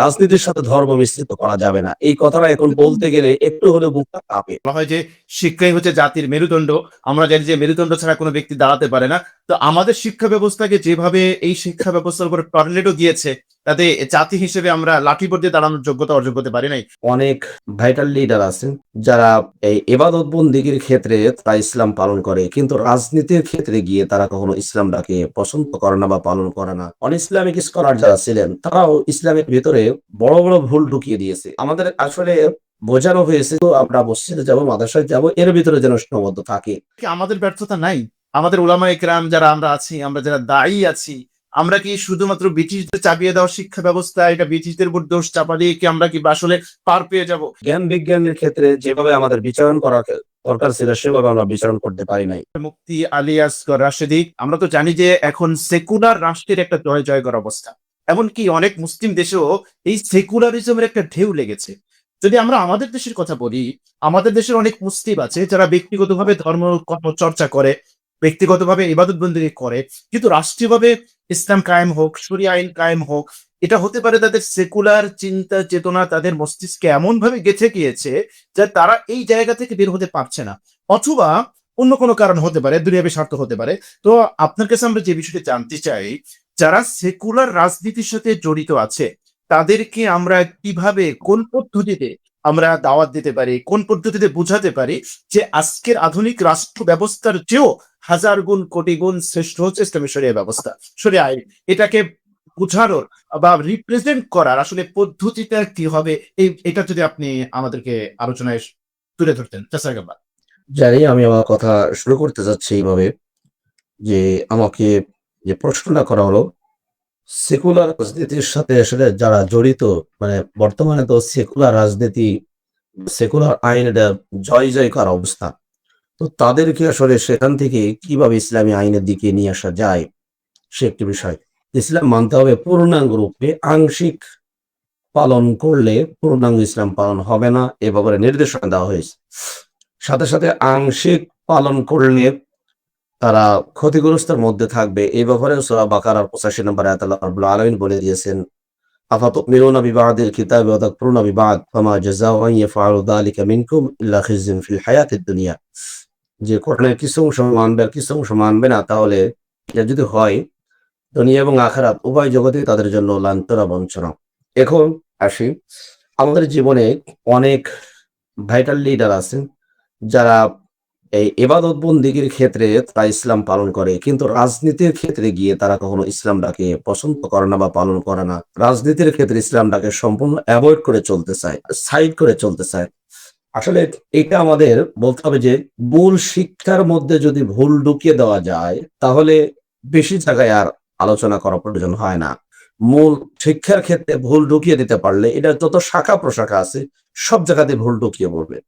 রাজনীতির সাথে ধর্ম মিশ্রিত করা যাবে না। এই কথাটা এখন বলতে গেলে একটু হলে বুকটা কাঁপে। বলা হয় যে শিক্ষাই হচ্ছে জাতির মেরুদণ্ড। আমরা জানি যে মেরুদণ্ড ছাড়া কোনো ব্যক্তি দাঁড়াতে পারে না। তো আমাদের শিক্ষা ব্যবস্থাকে যেভাবে এই শিক্ষা ব্যবস্থার উপর টর্নেডো গিয়েছে তাতে জাতি হিসেবে আমরা লাঠিবোর্ড দিয়ে দাঁড়ানোর যোগ্যতা অর্জন করতে পারি নাই। অনেক ভাইটাল লিডার আছেন যারা এই এবাদত বন্দিগির ক্ষেত্রে তারা ইসলাম পালন করে কিন্তু রাজনীতির ক্ষেত্রে গিয়ে তারা কখনো ইসলামটাকে পছন্দ করে না বা পালন করে না। অন ইসলামিক স্কলার যারা ছিলেন তারাও ইসলামের ভিতরে বড় বড় ভুল ঢুকিয়ে দিয়েছে। আমাদের আসলে বোঝানো হয়েছে তো আমরা মসজিদে যাব মাদ্রাসায় যাব এর ভিতরে যেন সীমাবদ্ধ থাকে। আমাদের ব্যর্থতা নাই। আমাদের ওলামা একরাম যারা আমরা আছি আমরা যারা দায়ী আছি আমরা কি শুধুমাত্র ব্রিটিশদের চাপিয়ে দেওয়া শিক্ষা ব্যবস্থা এটা ব্রিটিশদের উপর দোষ চাপা দিয়ে কি আমরা কি আসলে পার পেয়ে যাব? জ্ঞান বিজ্ঞানের ক্ষেত্রে যেভাবে আমাদের বিচারণ করা দরকার ছিল সেভাবে আমরা বিচারণ করতে পারি নাই। মুক্তি আলিয়াস রাশেদি আমরা তো জানি যে এখন সেকুলার রাষ্ট্রের একটা জয় জয়কর অবস্থা। এমনকি অনেক মুসলিম দেশেও এই সেকুলারিজমের একটা ঢেউ লেগেছে। যদি আমরা আমাদের দেশের কথা বলি আমাদের দেশের অনেক মুসলিম আছে যারা ব্যক্তিগতভাবে ধর্ম কর্ম চর্চা করে ব্যক্তিগতভাবে ইবাদত বন্দী করে, কিন্তু রাষ্ট্রীয়ভাবে ইসলাম কায়েম হোক সরিয়া আইন কায়েম হোক, এটা হতে পারে তাদের সেকুলার চিন্তা চেতনা তাদের মস্তিষ্কে এমন ভাবে গেঁথে গিয়েছে যে তারা এই জায়গা থেকে বের হতে পারছে না। অথবা অন্য কোনো কারণ হতে পারে, দুনিয়াবী স্বার্থ হতে পারে। তো আপনার কাছে আমরা যে বিষয়টি জানতে চাই, যারা সেকুলার রাজনীতির সাথে জড়িত আছে, তাদেরকে আমরা কীভাবে, কোন পদ্ধতিতে আমরা দাওয়াত দিতে পারি, কোন পদ্ধতিতে বুঝাতে পারি যে আজকের আধুনিক রাষ্ট্র ব্যবস্থার চেয়েও হাজার গুণ, কোটি গুণ শ্রেষ্ঠ হচ্ছে ইসলামী শরিয়া ব্যবস্থা। শরিয়া আইন, এটাকে বুঝানোর বা রিপ্রেজেন্ট করার আসলে পদ্ধতিটা কি হবে, এই, এটা যদি আপনি আমাদেরকে আলোচনায় তুলে ধরতেন। জাসাকাল্লাহ জানি, আমি আমার কথা শুরু করতে যাচ্ছি এইভাবে যে আমাকে যে প্রশ্নটা করা হলো সেকুলার রাজনীতির সাথে আসলে যারা জড়িত মানে বর্তমানে তো সেকুলার রাজনীতি সেকুলার আইন এটা জয় জয়কার অবস্থা। তো তাদেরকে আসলে সেখান থেকে কীভাবে ইসলামী আইনের দিকে নিয়ে আসা যায়, সে একটি বিষয়। ইসলাম মানতে হবে পূর্ণাঙ্গ রূপে, আংশিক পালন করলে পূর্ণাঙ্গ ইসলাম পালন হবে না, এ ব্যাপারে নির্দেশনা দেওয়া হয়েছে। সাথে সাথে আংশিক পালন করলে তারা ক্ষতিগ্রস্তের মধ্যে থাকবে। এই ব্যাপারে সূরা বাকারার পঁচাশি নম্বর আয়াত আল্লাহ রাব্বুল বলে দিয়েছেন, আফাতুমিনুনা বিবাদিল কিতাবি ওয়া তাকফুরুনা বিবাদ, ফামা আন ইয়াফআলু যালিকা মিনকুম ইল্লা খিজয়ুন ফিল হায়াতিদ দুনিয়া। যে কোরআনের কিছু অংশ মানবে আর কিছু অংশ মানবে না, তাহলে যদি হয়, দুনিয়া এবং আখিরাত উভয় জগতে তাদের জন্য লান্তরা বঞ্চনা। এখন আসি, আমাদের জীবনে অনেক ভাইটাল লিডার আছেন, যারা এই এবাদত বন্দিগির ক্ষেত্রে তারা ইসলাম পালন করে, কিন্তু রাজনীতির ক্ষেত্রে গিয়ে তারা কখনো ইসলামটাকে পছন্দ করে না বা পালন করে না। রাজনীতির ক্ষেত্রে ইসলামটাকে সম্পূর্ণ অ্যাভয়েড করে চলতে চায়, সাইড করে চলতে চায়। আসলে এটা আমাদের বলতে হবে যে, মূল শিক্ষার মধ্যে যদি ভুল ঢুকিয়ে দেওয়া যায়, তাহলে বেশি জায়গায় আর আলোচনা করা প্রয়োজন হয় না। মূল শিক্ষার ক্ষেত্রে ভুল ঢুকিয়ে দিতে পারলে এটা যত শাখা প্রশাখা আছে, সব জায়গাতে ভুল ঢুকিয়ে পড়বে।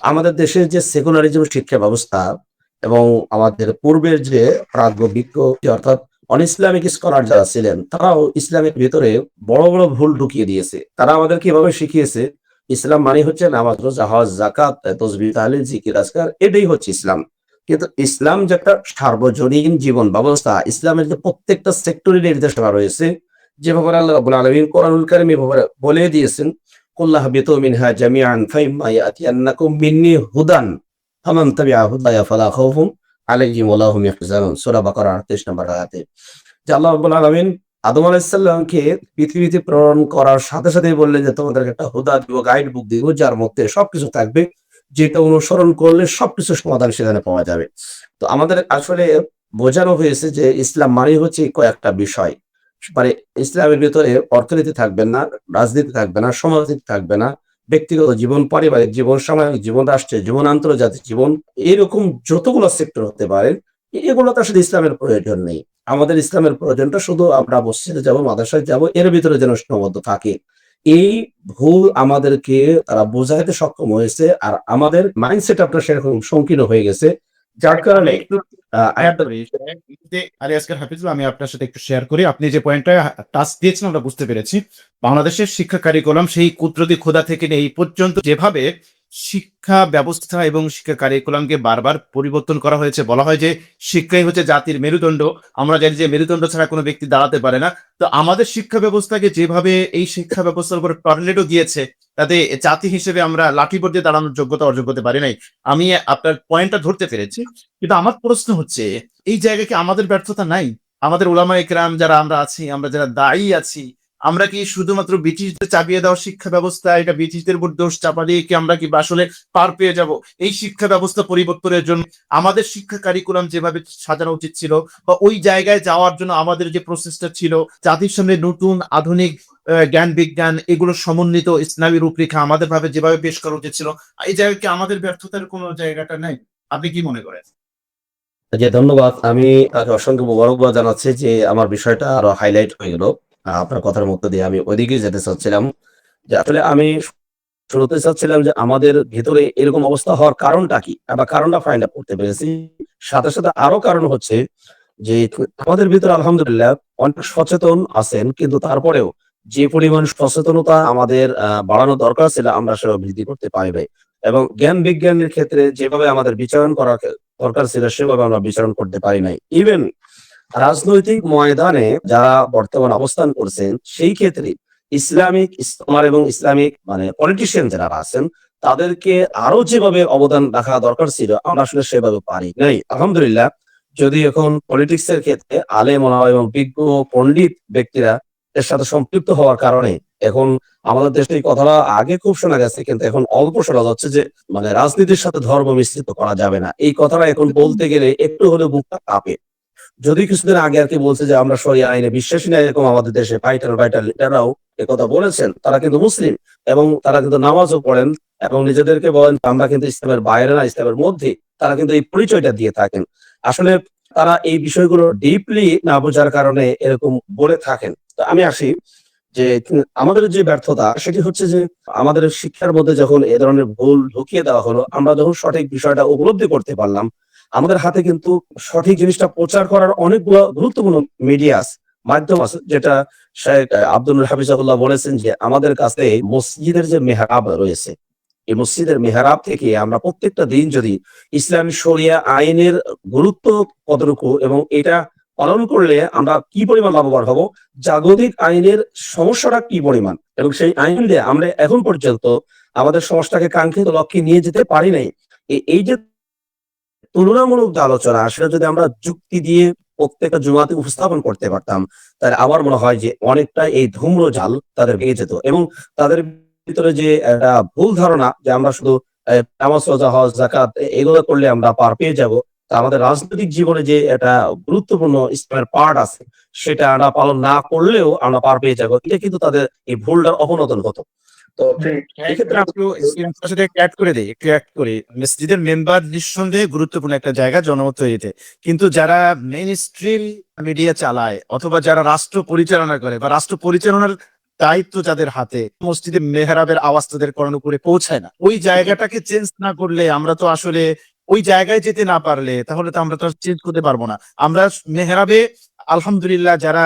আমাদের দেশের যে সেকুলারিজম শিক্ষা ব্যবস্থা এবং আমাদের পূর্বের যে প্রাজ্ঞ বিজ্ঞ অর্থাৎ অন ইসলামিক স্কলার যারা ছিলেন, তারাও ইসলামের ভিতরে বড় বড় ভুল ঢুকিয়ে দিয়েছে। তারা আমাদের কীভাবে শিখিয়েছে? ইসলাম মানে হচ্ছে নামাজ, রোজা, হজ জাকাত তসবি তাহলিল, জিকির, আজকার, এটাই হচ্ছে ইসলাম। কিন্তু ইসলাম যে একটা সার্বজনীন জীবন ব্যবস্থা, ইসলামের যে প্রত্যেকটা সেক্টরে নির্দেশনা রয়েছে যে ব্যাপারে আল্লাহ আলামিন কোরআনুল কারীম এই বলে দিয়েছেন কুল্লাহ হুদান ফালা খাউফুন আলাইহিম ওয়া লাহুম ইয়াহজানুন সূরা বাকারা 38 নম্বর আয়াতে। যে আল্লাহ রাব্বুল আলামিন আদম আলাইহিস সালামকে পৃথিবীতে প্রেরণ করার সাথে সাথে বললেন যে তোমাদেরকে একটা হুদা দিব গাইড বুক দিব, যার মধ্যে সবকিছু থাকবে, যেটা অনুসরণ করলে সবকিছু সমাধান সেখানে পাওয়া যাবে। তো আমাদের আসলে বোঝানো হয়েছে যে ইসলাম মানে হচ্ছে কয়েকটা বিষয়। মানে ইসলামের ভিতরে অর্থনীতি থাকবে না, রাজনীতি থাকবে না, সমাজনীতি থাকবে না, ব্যক্তিগত জীবন, পারিবারিক জীবন সামাজিক জীবন রাষ্ট্রের জীবন, আন্তর্জাতিক জীবন, এরকম যতগুলো সেক্টর হতে পারে, এগুলো তো আসলে ইসলামের প্রয়োজন নেই। আমাদের ইসলামের প্রয়োজনটা শুধু আমরা মসজিদে যাব, মাদ্রাসায় যাব, এর ভিতরে যেন সীমাবদ্ধ থাকে। এই ভুল আমাদেরকে তারা বোঝাইতে সক্ষম হয়েছে, আর আমাদের মাইন্ডসেট আপনার সেরকম সংকীর্ণ হয়ে গেছে যার কারণে আসকার হাফিজুল আমি আপনার সাথে একটু শেয়ার করি। আপনি যে পয়েন্টটা টাচ দিয়েছেন আমরা বুঝতে পেরেছি। বাংলাদেশের শিক্ষা কারিকুলাম সেই কুদরতি খোদা থেকে নিয়ে এই পর্যন্ত যেভাবে শিক্ষা ব্যবস্থা এবং শিক্ষা কারিকুলামকে বারবার পরিবর্তন করা হয়েছে। বলা হয় যে শিক্ষাই হচ্ছে জাতির মেরুদণ্ড। আমরা জানি যে মেরুদণ্ড ছাড়া কোনো ব্যক্তি দাঁড়াতে পারে না। তো আমাদের শিক্ষা ব্যবস্থাকে যেভাবে এই শিক্ষা ব্যবস্থার উপর টর্নেডো দিয়েছে তাতে জাতি হিসেবে আমরা লাঠিবোর্ড দিয়ে দাঁড়ানোর যোগ্যতা অর্জন করতে পারি নাই। আমি আপনার পয়েন্টটা ধরতে পেরেছি। কিন্তু আমার প্রশ্ন হচ্ছে, এই জায়গায় কি আমাদের ব্যর্থতা নাই? আমাদের ওলামা একরাম যারা আমরা আছি, আমরা যারা দায়ী আছি আমরা কি শুধুমাত্র ব্রিটিশদের চাপিয়ে দেওয়া শিক্ষা ব্যবস্থা, এটা ব্রিটিশদের উপর দোষ চাপা দিয়ে কি আমরা কি আসলে পার পেয়ে যাব? এই শিক্ষা ব্যবস্থা পরিবর্তনের জন্য আমাদের শিক্ষা কারিকুলাম যেভাবে সাজানো উচিত ছিল বা ওই জায়গায় যাওয়ার জন্য আমাদের যে প্রসেসটা ছিল, জাতির সামনে নতুন আধুনিক জ্ঞান বিজ্ঞান এগুলো সমন্বিত ইসলামী রূপরেখা আমাদের ভাবে যেভাবে পেশ করা উচিত ছিল, এই জায়গায় কি আমাদের ব্যর্থতার কোনো জায়গাটা নাই? আপনি কি মনে করেন? যে ধন্যবাদ। আমি অসংখ্য মোবারকবাদ জানাচ্ছি যে আমার বিষয়টা আরও হাইলাইট হয়ে গেল। আপনার কথার মধ্যে দিয়ে আমি ওইদিকে যেতে চাচ্ছিলাম। যে আসলে আমি শুরুতে চাচ্ছিলাম যে আমাদের ভিতরে এরকম অবস্থা হওয়ার কারণটা কি? বা কারণটা ফাইন্ড আউট করতে পেরেছি। সাথে সাথে আরও কারণ হচ্ছে যে আমাদের ভিতরে আলহামদুলিল্লাহ অনেক সচেতন আছেন, কিন্তু তারপরেও যে পরিমাণ সচেতনতা আমাদের বাড়ানো দরকার ছিল আমরা সেটা বৃদ্ধি করতে পারি এবং জ্ঞান বিজ্ঞানের ক্ষেত্রে যেভাবে আমাদের বিচারণ করা দরকার ছিল, সেভাবে আমরা বিচারণ করতে পারি নাই। ইভেন রাজনৈতিক ময়দানে যারা বর্তমান অবস্থান করছেন, সেই ক্ষেত্রে ইসলামিক ইসলামার এবং ইসলামিক মানে পলিটিশিয়ান যারা আছেন, তাদেরকে আরও যেভাবে অবদান রাখা দরকার ছিল, আমরা আসলে সেভাবে পারি নাই। আলহামদুলিল্লাহ, যদি এখন পলিটিক্স এর ক্ষেত্রে আলেম ওলামা এবং বিজ্ঞ পণ্ডিত ব্যক্তিরা এর সাথে সম্পৃক্ত হওয়ার কারণে এখন আমাদের দেশে এই কথাটা আগে খুব শোনা গেছে, কিন্তু এখন অল্প শোনা যাচ্ছে যে মানে রাজনীতির সাথে ধর্ম মিশ্রিত করা যাবে না। এই কথাটা এখন বলতে গেলে একটু হলেও বুকটা কাঁপে। যদি কিছুদিন আগে আর কি বলছে যে আমরা সরিয়া আইনে বিশ্বাসী না, এরকম আমাদের দেশে ফাইটার ফাইটার লিডাররাও কথা বলেছেন। তারা কিন্তু মুসলিম এবং তারা কিন্তু নামাজও পড়েন এবং নিজেদেরকে বলেন আমরা কিন্তু ইসলামের বাইরে না, ইসলামের মধ্যে। তারা কিন্তু এই পরিচয়টা দিয়ে থাকেন। আসলে তারা এই বিষয়গুলো ডিপলি না বোঝার কারণে এরকম বলে থাকেন। তো আমি আসি যে আমাদের যে ব্যর্থতা, সেটি হচ্ছে যে আমাদের শিক্ষার মধ্যে যখন এ ধরনের ভুল ঢুকিয়ে দেওয়া হলো, আমরা যখন সঠিক বিষয়টা উপলব্ধি করতে পারলাম আমাদের হাতে কিন্তু সঠিক জিনিসটা প্রচার করার অনেকগুলো গুরুত্বপূর্ণ মিডিয়া আছে, মাধ্যম আছে, যেটা আব্দুল হাফিজাহুল্লাহ বলেছেন যে আমাদের কাছে মসজিদের যে মেহরাব রয়েছে, এই মসজিদের মেহরাব থেকে আমরা প্রত্যেকটা দিন যদি ইসলাম শরিয়া আইনের গুরুত্ব কতটুকু এবং এটা পালন করলে আমরা কি পরিমাণ লাভবান হব, জাগতিক আইনের সমস্যাটা কি পরিমাণ, এবং সেই আইন দিয়ে আমরা এখন পর্যন্ত আমাদের সমস্যাকে কাঙ্ক্ষিত লক্ষ্যে নিয়ে যেতে পারি নাই এই যে তুলনামূলক যে আলোচনা, সেটা যদি আমরা যুক্তি দিয়ে প্রত্যেকটা জুমাতে উপস্থাপন করতে পারতাম, তাহলে আমার মনে হয় যে অনেকটা এই ধূম্র জাল তাদের ভেঙে যেত এবং তাদের ভিতরে যে একটা ভুল ধারণা যে আমরা শুধু জাকাত এগুলো করলে আমরা পার পেয়ে যাব, তা আমাদের রাজনৈতিক জীবনে যে একটা গুরুত্বপূর্ণ ইসলামের পার্ট আছে, সেটা আমরা পালন না করলেও আমরা পার পেয়ে যাব, এটা কিন্তু তাদের এই ভুলটার অবনতন হতো। তো অ্যাড করি মসজিদের মেম্বার নিঃসন্দেহে গুরুত্বপূর্ণ একটা জায়গা জনমত তৈরিতে কিন্তু যারা মেইন স্ট্রিম মিডিয়া চালায় অথবা যারা রাষ্ট্র পরিচালনা করে বা রাষ্ট্র পরিচালনার দায়িত্ব যাদের হাতে মসজিদে মেহরাবের আওয়াজ তাদের করে পৌঁছায় না। ওই জায়গাটাকে চেঞ্জ না করলে আমরা তো আসলে ওই জায়গায় যেতে না পারলে তাহলে তো আমরা তো চেঞ্জ করতে পারব না। আমরা মেহরাবে আলহামদুলিল্লাহ যারা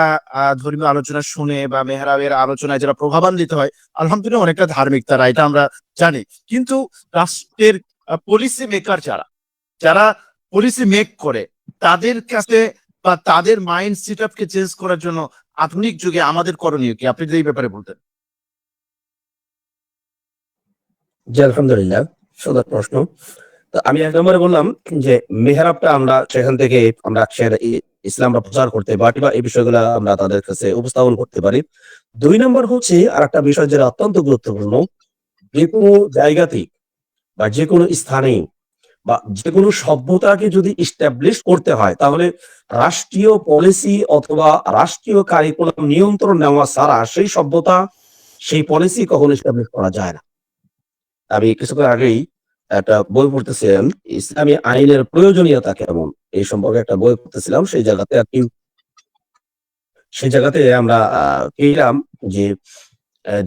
ধর্মীয় আলোচনা শুনে বা মেহরাবের আলোচনায় যারা প্রভাবান্বিত হয়, আলহামদুলিল্লাহ অনেকটা ধার্মিক তারা, এটা আমরা জানি। কিন্তু রাষ্ট্রের পলিসি মেকার যারা যারা পলিসি মেক করে, তাদের কাছে বা তাদের মাইন্ড সেট আপকে চেঞ্জ করার জন্য আধুনিক যুগে আমাদের করণীয় কি? আপনি এই ব্যাপারে বলতেন। জি, আলহামদুলিল্লাহ। সুন্দর প্রশ্ন। তো আমি এক নম্বরে বললাম যে, মেহরাবটা আমরা সেখান থেকে, আমরা সে- ই- ইসলামরা প্রচার করতে পারি বা এই বিষয়গুলো আমরা তাদের কাছে উপস্থাপন করতে পারি। দুই নম্বর হচ্ছে আর একটা বিষয় যেটা অত্যন্ত গুরুত্বপূর্ণ, যে কোনো জায়গাতে বা যে কোনো স্থানে বা যে কোনো সভ্যতাকে যদি ইস্টাবলিশ করতে হয়, তাহলে রাষ্ট্রীয় পলিসি অথবা রাষ্ট্রীয় কারিকুলাম নিয়ন্ত্রণ নেওয়া ছাড়া সেই সভ্যতা, সেই পলিসি কখনো ইস্টাবলিশ করা যায় না। আমি কিছুক্ষণ আগেই একটা বই পড়তেছিলাম, ইসলামী আইনের প্রয়োজনীয়তা কেমন? এই সম্পর্কে একটা বই পড়তেছিলাম, সেই জায়গাতে আর কি সেই জায়গাতে আমরা পেলাম যে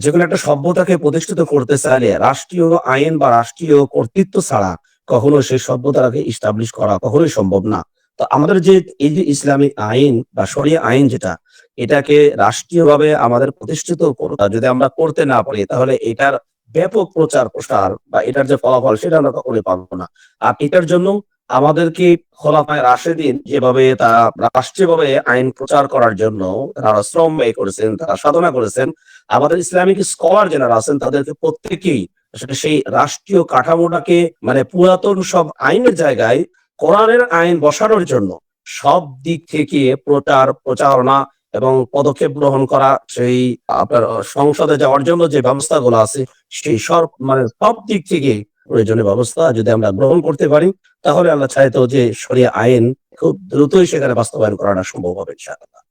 যে কোনো একটা সভ্যতাকে প্রতিষ্ঠিত করতে চাইলে রাষ্ট্রীয় আইন বা রাষ্ট্রীয় কর্তৃত্ব ছাড়া কখনো সেই সভ্যতাকে ইস্টাবলিশ করা কখনোই সম্ভব না। তো আমাদের যে, এই যে ইসলামিক আইন বা শরিয়া আইন যেটা, এটাকে রাষ্ট্রীয়ভাবে আমাদের প্রতিষ্ঠিত যদি আমরা করতে না পারি, তাহলে এটার ব্যাপক প্রচার প্রসার বা এটার যে ফলাফল সেটা আমরা কখনোই পাবো না। আর এটার জন্য আমাদেরকে খোলাফায় রাশেদিন যেভাবে তারা রাষ্ট্রীয়ভাবে আইন প্রচার করার জন্য তারা শ্রম ব্যয় করেছেন, তারা সাধনা করেছেন, আমাদের ইসলামিক স্কলার যারা আছেন তাদেরকে প্রত্যেকেই সেই রাষ্ট্রীয় কাঠামোটাকে মানে পুরাতন সব আইনের জায়গায় কোরআনের আইন বসানোর জন্য সব দিক থেকে প্রচার, প্রচারণা এবং পদক্ষেপ গ্রহণ করা, সেই আপনার সংসদে যাওয়ার জন্য যে ব্যবস্থাগুলো আছে, সেই সব মানে সব দিক থেকে প্রয়োজনীয় ব্যবস্থা যদি আমরা গ্রহণ করতে পারি, তাহলে আল্লাহ চাইতো যে সরিয়া আইন খুব দ্রুতই সেখানে বাস্তবায়ন করাটা সম্ভব হবে, ইনশাআল্লাহ।